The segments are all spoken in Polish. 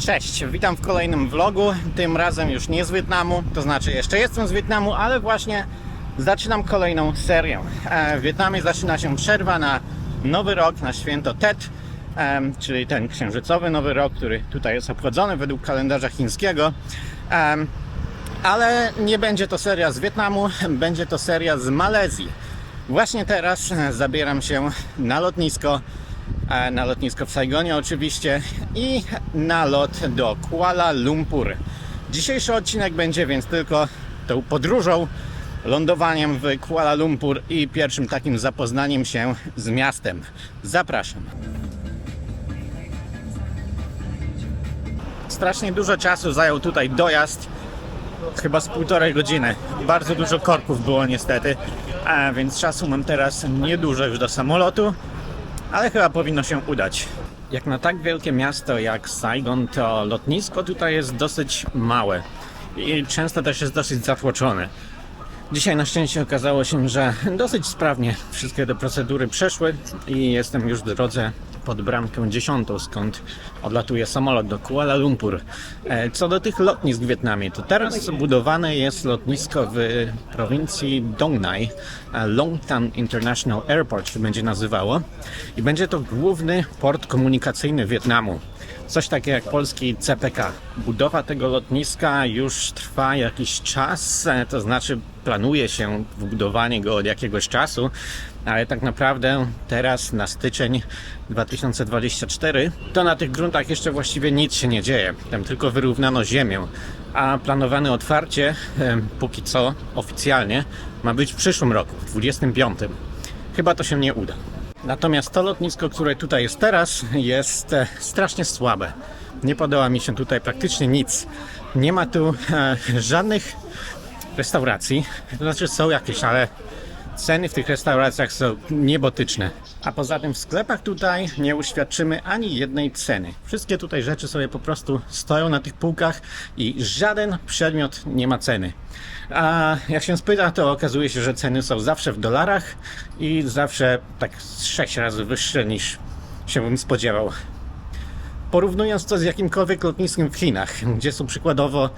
Cześć, witam w kolejnym vlogu. Tym razem już nie z Wietnamu, to znaczy jeszcze jestem z Wietnamu, ale właśnie zaczynam kolejną serię. E, W Wietnamie zaczyna się przerwa na nowy rok, na święto Tet, em, czyli ten księżycowy nowy rok, który tutaj jest obchodzony według kalendarza chińskiego. Em, Ale nie będzie to seria z Wietnamu, będzie to seria z Malezji. Właśnie teraz e, zabieram się na lotnisko e, na lotnisko w Saigonie oczywiście i na lot do Kuala Lumpur. Dzisiejszy odcinek będzie więc tylko tą podróżą, lądowaniem w Kuala Lumpur i pierwszym takim zapoznaniem się z miastem. Zapraszam. Strasznie dużo czasu zajął tutaj dojazd, chyba z półtorej godziny. Bardzo dużo korków było niestety, a więc czasu mam teraz niedużo już do samolotu ale chyba powinno się udać. Jak na tak wielkie miasto jak Saigon, to lotnisko tutaj jest dosyć małe i często też jest dosyć zatłoczone. Dzisiaj na szczęście okazało się, że dosyć sprawnie wszystkie te procedury przeszły i jestem już w drodze pod bramkę 10, skąd odlatuje samolot do Kuala Lumpur. E, Co do tych lotnisk w Wietnamie, to teraz budowane jest lotnisko w prowincji Dong Nai, e, Long Tan International Airport się będzie nazywało i będzie to główny port komunikacyjny Wietnamu. Coś takiego jak polski CPK. Budowa tego lotniska już trwa jakiś czas, e, to znaczy planuje się wbudowanie go od jakiegoś czasu, ale tak naprawdę teraz na styczeń 2024 to na tych gruntach jeszcze właściwie nic się nie dzieje. Tam tylko wyrównano ziemię, a planowane otwarcie em, póki co oficjalnie ma być w przyszłym roku, w 25. Chyba to się nie uda. Natomiast to lotnisko, które tutaj jest teraz, jest e, strasznie słabe. Nie podoba mi się tutaj praktycznie nic. Nie ma tu e, żadnych restauracji. To znaczy są jakieś, ale ceny w tych restauracjach są niebotyczne. A poza tym w sklepach tutaj nie uświadczymy ani jednej ceny. Wszystkie tutaj rzeczy sobie po prostu stoją na tych półkach i żaden przedmiot nie ma ceny. A jak się spyta, to okazuje się, że ceny są zawsze w dolarach i zawsze tak z 6 razy wyższe niż się bym spodziewał. Porównując to z jakimkolwiek lotniskiem w Chinach, gdzie są przykładowo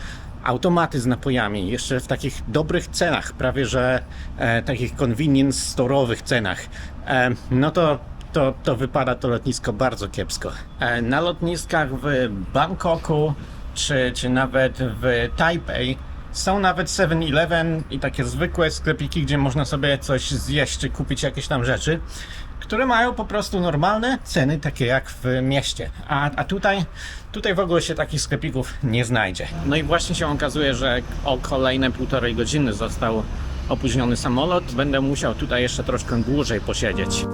automaty z napojami, jeszcze w takich dobrych cenach, prawie że e, takich convenience store'owych cenach, e, no to, to, to wypada to lotnisko bardzo kiepsko. E, na lotniskach w Bangkoku czy, czy nawet w Taipei są nawet 7-Eleven i takie zwykłe sklepiki, gdzie można sobie coś zjeść czy kupić jakieś tam rzeczy które mają po prostu normalne ceny, takie jak w mieście. A, a tutaj, tutaj w ogóle się takich sklepików nie znajdzie. No i właśnie się okazuje, że o kolejne półtorej godziny został opóźniony samolot. Będę musiał tutaj jeszcze troszkę dłużej posiedzieć.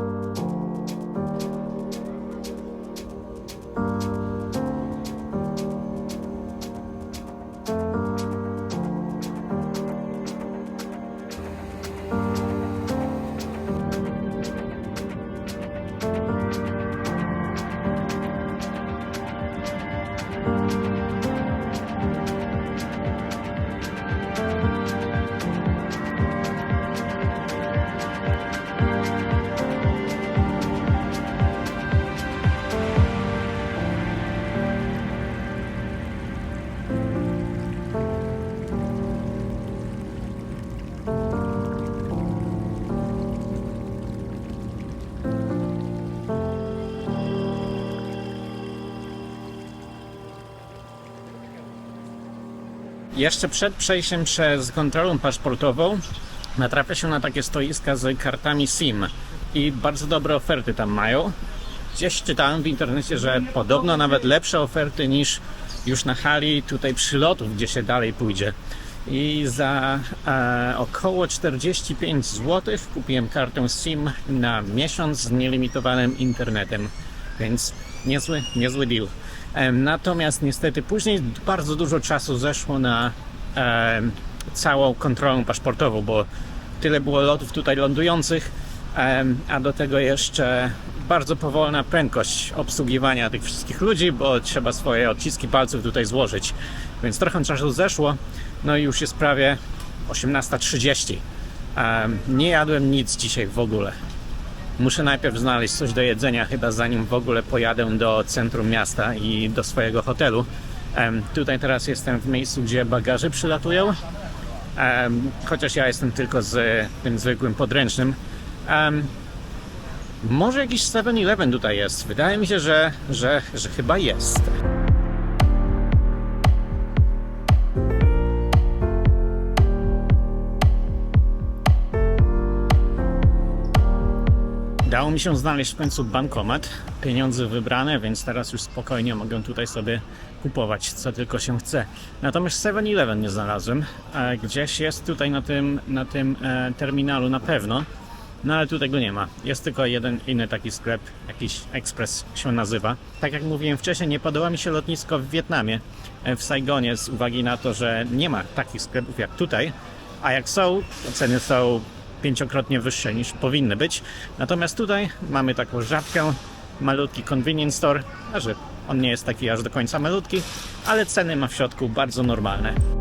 Jeszcze przed przejściem przez kontrolę paszportową natrafia się na takie stoiska z kartami SIM i bardzo dobre oferty tam mają. Gdzieś czytałem w internecie, że podobno nawet lepsze oferty niż już na hali tutaj przylotów, gdzie się dalej pójdzie. I za e, około 45 zł kupiłem kartę SIM na miesiąc z nielimitowanym internetem, więc niezły, niezły deal. Natomiast niestety później bardzo dużo czasu zeszło na em, całą kontrolę paszportową, bo tyle było lotów tutaj lądujących, em, a do tego jeszcze bardzo powolna prędkość obsługiwania tych wszystkich ludzi, bo trzeba swoje odciski palców tutaj złożyć. Więc trochę czasu zeszło, no i już jest prawie 18.30. Em, Nie jadłem nic dzisiaj w ogóle. Muszę najpierw znaleźć coś do jedzenia, chyba zanim w ogóle pojadę do centrum miasta i do swojego hotelu. Tutaj teraz jestem w miejscu, gdzie bagaże przylatują. Chociaż ja jestem tylko z tym zwykłym podręcznym. Może jakiś 7-Eleven tutaj jest. Wydaje mi się, że, że, że chyba jest. Dało mi się znaleźć w końcu bankomat, pieniądze wybrane, więc teraz już spokojnie mogę tutaj sobie kupować co tylko się chce. Natomiast 7-Eleven nie znalazłem. Gdzieś jest tutaj na tym, na tym e, terminalu na pewno, no ale tu tego nie ma. Jest tylko jeden inny taki sklep, jakiś Express się nazywa. Tak jak mówiłem wcześniej, nie podoba mi się lotnisko w Wietnamie, e, w Saigonie, z uwagi na to, że nie ma takich sklepów jak tutaj, a jak są, to ceny są pięciokrotnie wyższe niż powinny być. Natomiast tutaj mamy taką żabkę, malutki convenience store, a że on nie jest taki aż do końca malutki, ale ceny ma w środku bardzo normalne.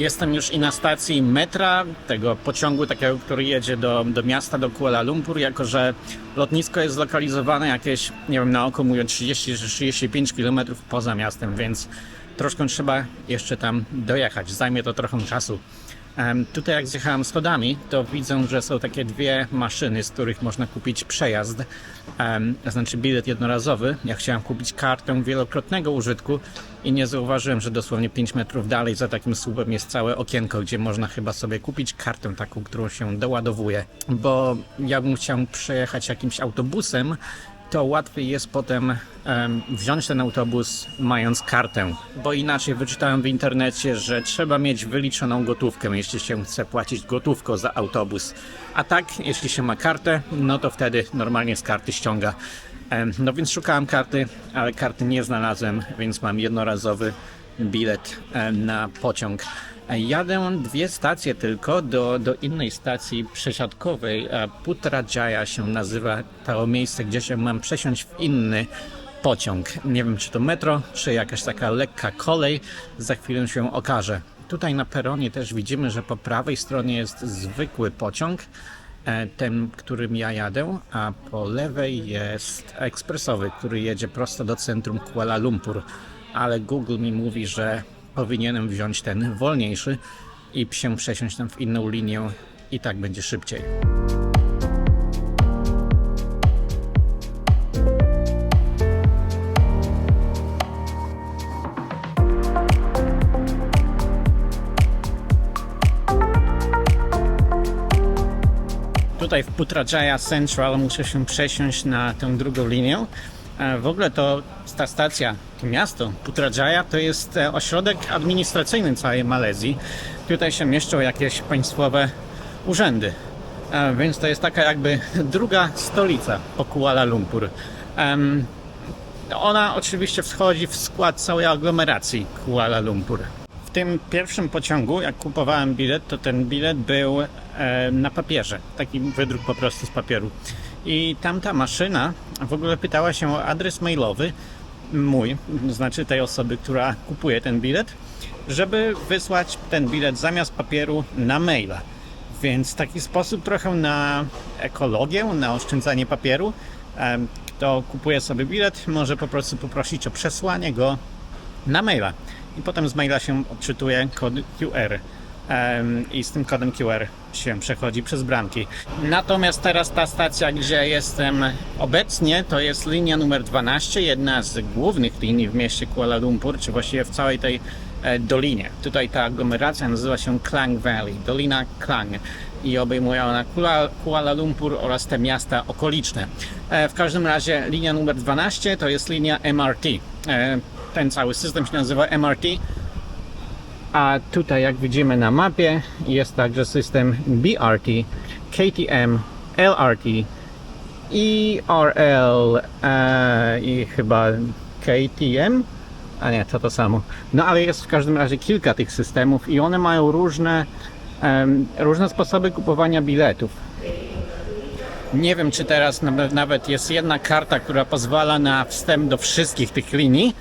Jestem już i na stacji metra, tego pociągu takiego, który jedzie do, do miasta, do Kuala Lumpur, jako że lotnisko jest zlokalizowane jakieś, nie wiem, na oko mówię 30 czy 35 km poza miastem, więc troszkę trzeba jeszcze tam dojechać. Zajmie to trochę czasu. Tutaj jak zjechałem schodami, to widzę, że są takie dwie maszyny, z których można kupić przejazd, em, znaczy bilet jednorazowy. Ja chciałem kupić kartę wielokrotnego użytku i nie zauważyłem, że dosłownie 5 metrów dalej za takim słupem jest całe okienko, gdzie można chyba sobie kupić kartę taką, którą się doładowuje. Bo ja bym chciał przejechać jakimś autobusem, to łatwiej jest potem em, wziąć ten autobus mając kartę, bo inaczej wyczytałem w internecie, że trzeba mieć wyliczoną gotówkę, jeśli się chce płacić gotówką za autobus. A tak, jeśli się ma kartę, no to wtedy normalnie z karty ściąga. No więc szukałem karty, ale karty nie znalazłem, więc mam jednorazowy bilet na pociąg. Jadę dwie stacje tylko do, do innej stacji przesiadkowej. e, Putrajaya się nazywa to miejsce, gdzie się mam przesiąść w inny pociąg. Nie wiem, czy to metro, czy jakaś taka lekka kolej. Za chwilę się okaże. Tutaj na peronie też widzimy, że po prawej stronie jest zwykły pociąg, e, ten, którym ja jadę, a po lewej jest ekspresowy, który jedzie prosto do centrum Kuala Lumpur. Ale Google mi mówi, że powinienem wziąć ten wolniejszy i się przesiąść tam w inną linię i tak będzie szybciej. Tutaj w Putrajaya Central muszę się przesiąść na tę drugą linię. E, W ogóle to ta stacja, to miasto Putrajaya to jest e, ośrodek administracyjny całej Malezji. Tutaj się mieszczą jakieś państwowe urzędy. E, Więc to jest taka jakby druga stolica po Kuala Lumpur. Ona oczywiście wchodzi w skład całej aglomeracji Kuala Lumpur. W tym pierwszym pociągu, jak kupowałem bilet, to ten bilet był na papierze. Taki wydruk po prostu z papieru. I tamta maszyna w ogóle pytała się o adres mailowy mój, znaczy tej osoby, która kupuje ten bilet, żeby wysłać ten bilet zamiast papieru na maila. Więc taki sposób trochę na ekologię, na oszczędzanie papieru. Kto kupuje sobie bilet, może po prostu poprosić o przesłanie go na maila. I potem z maila się odczytuje kod QR. I z tym kodem QR się przechodzi przez bramki. Natomiast teraz ta stacja, gdzie jestem obecnie, to jest linia numer 12, jedna z głównych linii w mieście Kuala Lumpur, czy właściwie w całej tej e, dolinie. Tutaj ta aglomeracja nazywa się Klang Valley, Dolina Klang i obejmuje ona Kuala, Kuala Lumpur oraz te miasta okoliczne. E, W każdym razie linia numer 12 to jest linia MRT. E, Ten cały system się nazywa MRT. A tutaj, jak widzimy na mapie, jest także system BRT, KTM, LRT, ERL e, i chyba KTM. A nie, to to samo. No ale jest w każdym razie kilka tych systemów i one mają różne, em, różne sposoby kupowania biletów. Nie wiem, czy teraz nawet jest jedna karta, która pozwala na wstęp do wszystkich tych linii,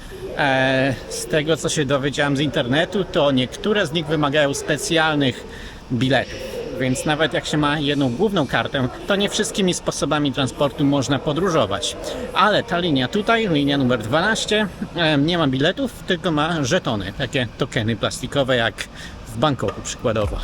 z tego, co się dowiedziałem z internetu, to niektóre z nich wymagają specjalnych biletów. Więc nawet jak się ma jedną główną kartę, to nie wszystkimi sposobami transportu można podróżować. Ale ta linia tutaj, linia numer 12, e, nie ma biletów, tylko ma żetony, takie tokeny plastikowe jak w Bangkoku przykładowo.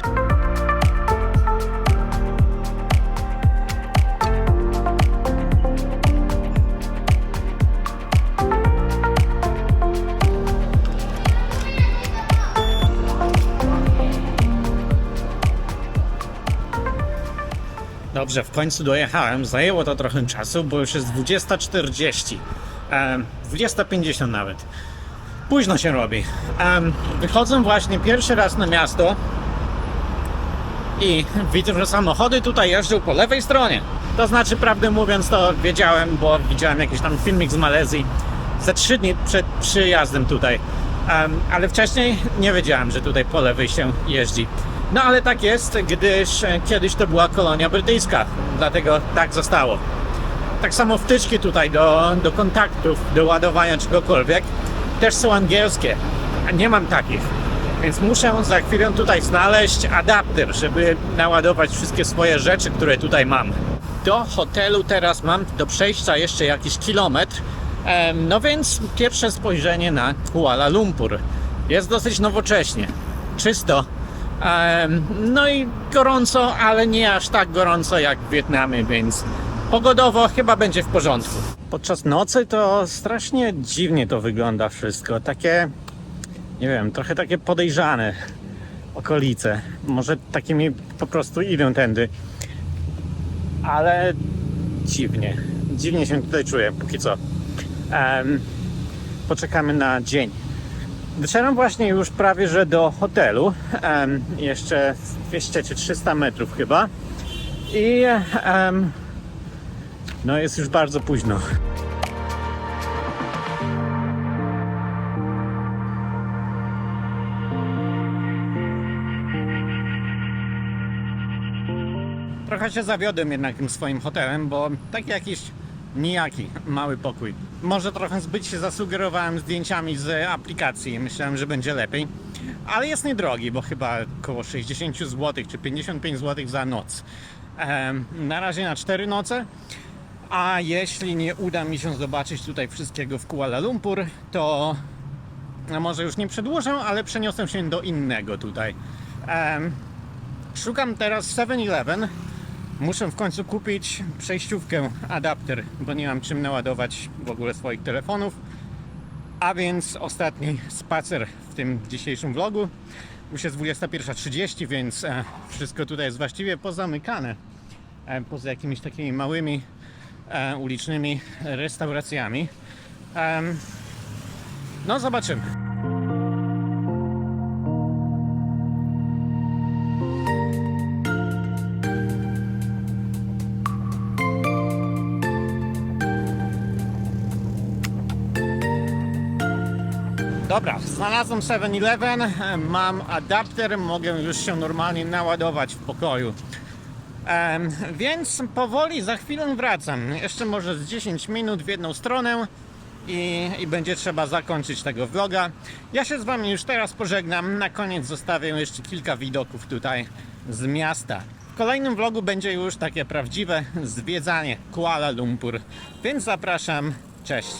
Dobrze, w końcu dojechałem. Zajęło to trochę czasu, bo już jest 20.40. em, 20.50 nawet. Późno się robi. Wychodzę właśnie pierwszy raz na miasto i widzę, że samochody tutaj jeżdżą po lewej stronie. To znaczy, prawdę mówiąc, to wiedziałem, bo widziałem jakiś tam filmik z Malezji ze trzy dni przed przyjazdem tutaj. Em, ale wcześniej nie wiedziałem, że tutaj po lewej się jeździ. No ale tak jest, gdyż e, kiedyś to była kolonia brytyjska, dlatego tak zostało. Tak samo wtyczki tutaj do, do kontaktów, do ładowania czegokolwiek też są angielskie, a nie mam takich. Więc muszę za chwilę tutaj znaleźć adapter, żeby naładować wszystkie swoje rzeczy, które tutaj mam. Do hotelu teraz mam do przejścia jeszcze jakiś kilometr. No więc pierwsze spojrzenie na Kuala Lumpur. Jest dosyć nowocześnie, czysto. No i gorąco, ale nie aż tak gorąco jak w Wietnamie, więc pogodowo chyba będzie w porządku. Podczas nocy to strasznie dziwnie to wygląda wszystko. Takie, nie wiem, trochę takie podejrzane okolice. Może takimi po prostu idę tędy. Ale dziwnie. Dziwnie się tutaj czuję, póki co. Em, poczekamy na dzień. Doszedłem właśnie już prawie, że do hotelu. Em, jeszcze 200 czy 300 metrów chyba. I em, no jest już bardzo późno. Trochę się zawiodłem jednak tym swoim hotelem, bo taki jakiś nijaki, mały pokój. Może trochę zbyt się zasugerowałem zdjęciami z aplikacji, myślałem, że będzie lepiej. Ale jest niedrogi, bo chyba około 60 zł czy 55 zł za noc. Na razie na 4 noce. A jeśli nie uda mi się zobaczyć tutaj wszystkiego w Kuala Lumpur, to no może już nie przedłużę, ale przeniosę się do innego tutaj. Szukam teraz 7-Eleven. Muszę w końcu kupić przejściówkę, adapter, bo nie mam czym naładować w ogóle swoich telefonów. A więc ostatni spacer w tym dzisiejszym vlogu. Już jest 21.30, więc e, wszystko tutaj jest właściwie pozamykane. E, poza jakimiś takimi małymi e, ulicznymi restauracjami. No, zobaczymy. Dobra, znalazłem 7-Eleven, e, mam adapter, mogę już się normalnie naładować w pokoju. Więc powoli za chwilę wracam. Jeszcze może z 10 minut w jedną stronę i, i będzie trzeba zakończyć tego vloga. Ja się z Wami już teraz pożegnam. Na koniec zostawię jeszcze kilka widoków tutaj z miasta. W kolejnym vlogu będzie już takie prawdziwe zwiedzanie Kuala Lumpur. Więc zapraszam. Cześć.